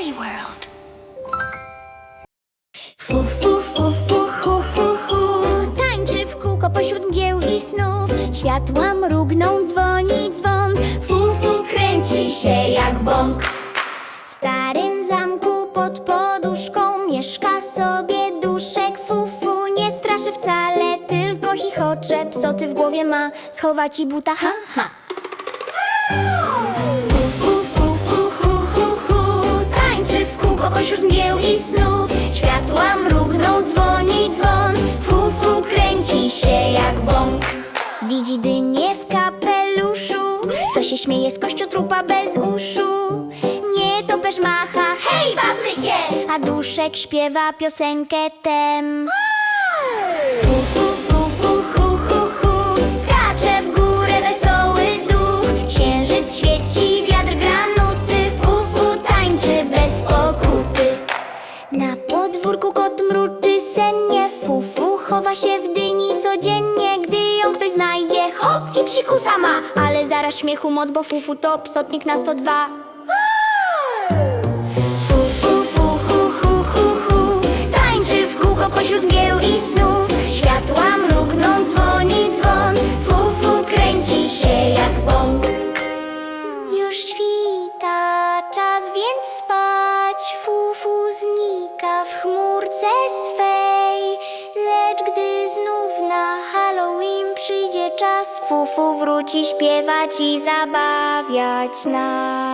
fairy world. Fu, fu, fu, fu, hu, hu, hu. Tańczy w kółko pośród mgieł i snów. Światła mrugną, dzwoni dzwon. Fu, fu, kręci się jak bąk. W starym zamku pod poduszką mieszka sobie duszek. Fu, fu, nie straszy wcale, tylko chichocze. Psoty w głowie ma, schować i buta, ha, ha. Pośród mgieł i snów. Światła mrugną, dzwoni dzwon. Fufu kręci się jak bąk. Widzi dynię w kapeluszu. Co się śmieje z kościotrupa bez uszu? Nie to macha, hej bawmy się! A duszek śpiewa piosenkę tem mruczy sennie Fufu chowa się w dyni codziennie. Gdy ją ktoś znajdzie, hop i psikusa ma Ale zaraz śmiechu moc, bo fufu to psotnik na 102 Fu, fu, hu, hu, hu, hu. Tańczy w kółko pośród mgieł i snów. Światła mrugną, dzwoni dzwon. Fufu kręci się jak bąk. Już świta, chmurce swej. Lecz gdy znów na Halloween przyjdzie czas Fufu wróci śpiewać i zabawiać nas